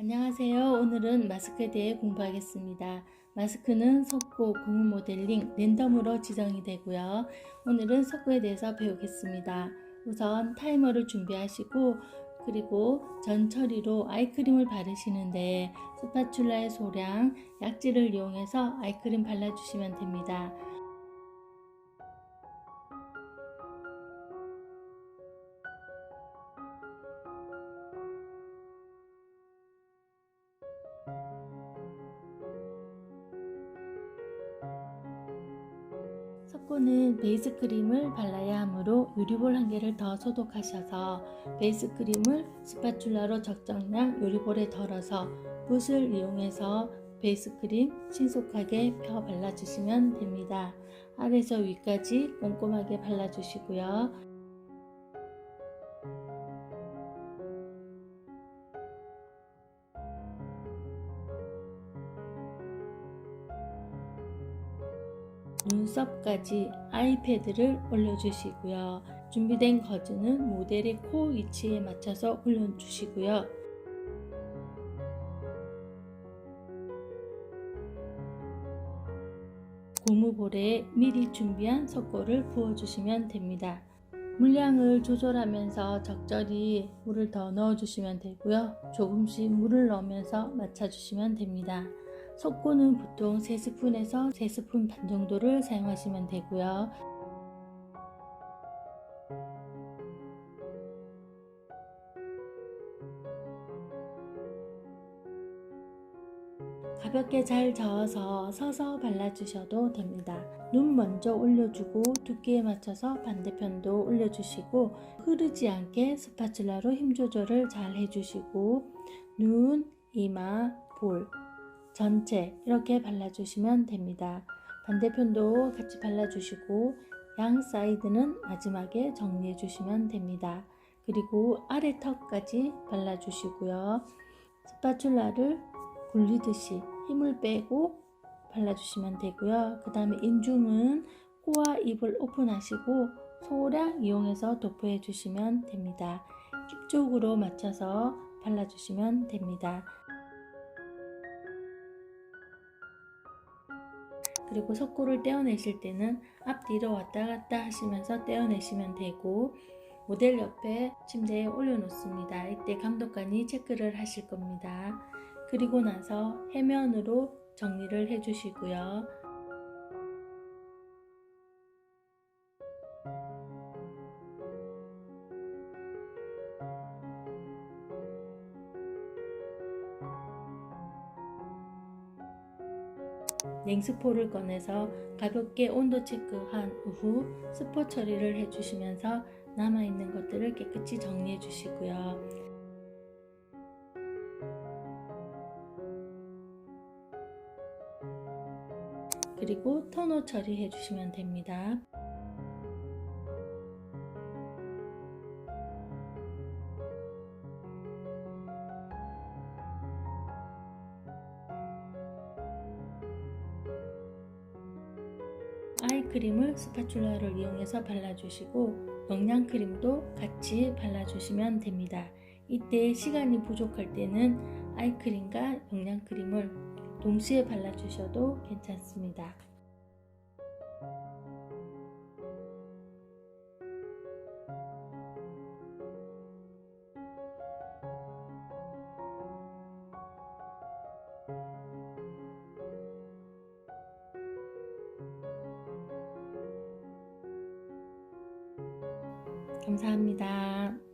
안녕하세요. 오늘은 마스크에 대해 공부하겠습니다. 마스크는 석고, 고무 모델링, 랜덤으로 지정이 되고요. 오늘은 석고에 대해서 배우겠습니다. 우선 타이머를 준비하시고 그리고 전 처리로 아이크림을 바르시는데 스파츌라의 소량, 약지를 이용해서 아이크림 발라주시면 됩니다. 석고는 베이스 크림을 발라야 하므로 유리볼 한 개를 더 소독하셔서 베이스 크림을 스파츌라로 적정량 유리볼에 덜어서 붓을 이용해서 베이스 크림 신속하게 펴 발라주시면 됩니다. 아래에서 위까지 꼼꼼하게 발라주시고요. 눈썹까지 아이패드를 올려주시고요. 준비된 거즈는 모델의 코 위치에 맞춰서 올려주시고요. 고무볼에 미리 준비한 석고를 부어주시면 됩니다. 물량을 조절하면서 적절히 물을 더 넣어주시면 되고요. 조금씩 물을 넣으면서 맞춰주시면 됩니다. 석고는 보통 3스푼에서 3스푼 반 정도를 사용하시면 되고요. 가볍게 잘 저어서 서서 발라주셔도 됩니다. 눈 먼저 올려주고 두께에 맞춰서 반대편도 올려주시고 흐르지 않게 스파츌라로 힘 조절을 잘 해주시고 눈, 이마, 볼 전체 이렇게 발라주시면 됩니다. 반대편도 같이 발라주시고 양 사이드는 마지막에 정리해 주시면 됩니다. 그리고 아래 턱까지 발라주시고요. 스파츌라를 굴리듯이 힘을 빼고 발라주시면 되고요. 그 다음에 인중은 코와 입을 오픈하시고 소량 이용해서 도포해 주시면 됩니다. 입 쪽으로 맞춰서 발라주시면 됩니다. 그리고 석고를 떼어내실 때는 앞뒤로 왔다 갔다 하시면서 떼어내시면 되고 모델 옆에 침대에 올려놓습니다. 이때 감독관이 체크를 하실 겁니다. 그리고 나서 해면으로 정리를 해주시고요. 냉스포를 꺼내서 가볍게 온도 체크한 후 스포 처리를 해주시면서 남아있는 것들을 깨끗이 정리해 주시고요. 그리고 토너 처리해 주시면 됩니다. 아이크림을 스파츌라를 이용해서 발라주시고 영양크림도 같이 발라주시면 됩니다. 이때 시간이 부족할 때는 아이크림과 영양크림을 동시에 발라주셔도 괜찮습니다. 감사합니다.